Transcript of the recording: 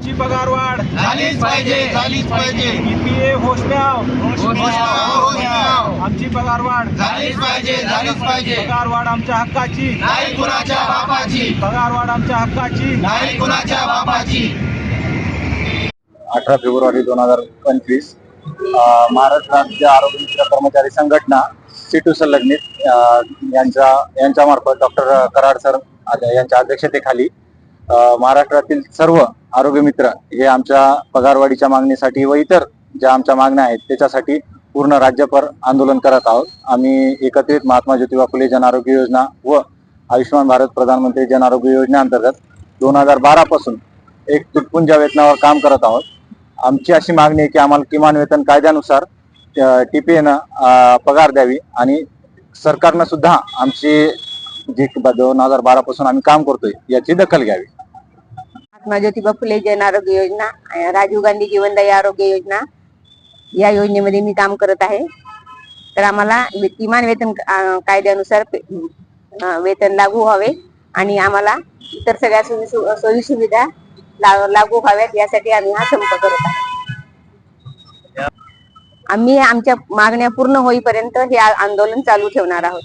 ची पगार वाढ झालीच पाहिजे झालीच पाहिजे. ईपीए होशम्याव, होशम्याव. आमची पगार वाढ झालीच पाहिजे झालीच पाहिजे. पगार वाढ आमच्या हक्काची. नाही कुणाच्या बापाची. पगार वाढ आमच्या हक्काची. नाही कुणाच्या बापाची. अठरा फेब्रुवारी दोन हजार पंचवीस महाराष्ट्र राज्य आरोग्य मित्र कर्मचारी संघटना सिटू संलग्नित यांच्या यांच्यामार्फत डॉक्टर कराड सर यांच्या अध्यक्षतेखाली महाराष्ट्रातील सर्व आरोग्य मित्र हे आमच्या पगारवाढीच्या मागणीसाठी व इतर ज्या आमच्या मागण्या आहेत त्याच्यासाठी पूर्ण राज्यभर आंदोलन करत आहोत. आम्ही एकत्रित महात्मा ज्योतिबा फुले जन आरोग्य योजना व आयुष्यमान भारत प्रधानमंत्री जन आरोग्य योजनेअंतर्गत दोन हजार बारापासून एक तुटपुंजा वेतनावर काम करत आहोत. आमची अशी मागणी आहे की आम्हाला किमान वेतन कायद्यानुसार टी पी एनं पगार द्यावी आणि सरकारनं सुद्धा आमची जी दोन हजार बारापासून आम्ही काम करतोय याची दखल घ्यावी. महात्मा ज्योतिबा फुले जन आरोग्य योजना राजीव गांधी जीवनदायी आरोग्य योजना या योजनेमध्ये मी काम करत आहे. तर आम्हाला किमान वेतन कायद्यानुसार वेतन लागू व्हावे आणि आम्हाला इतर सगळ्या सोयी सुविधा लागू व्हाव्यात यासाठी आम्ही हा संप करत आहे. आम्ही आमच्या मागण्या पूर्ण होईपर्यंत हे आंदोलन चालू ठेवणार आहोत.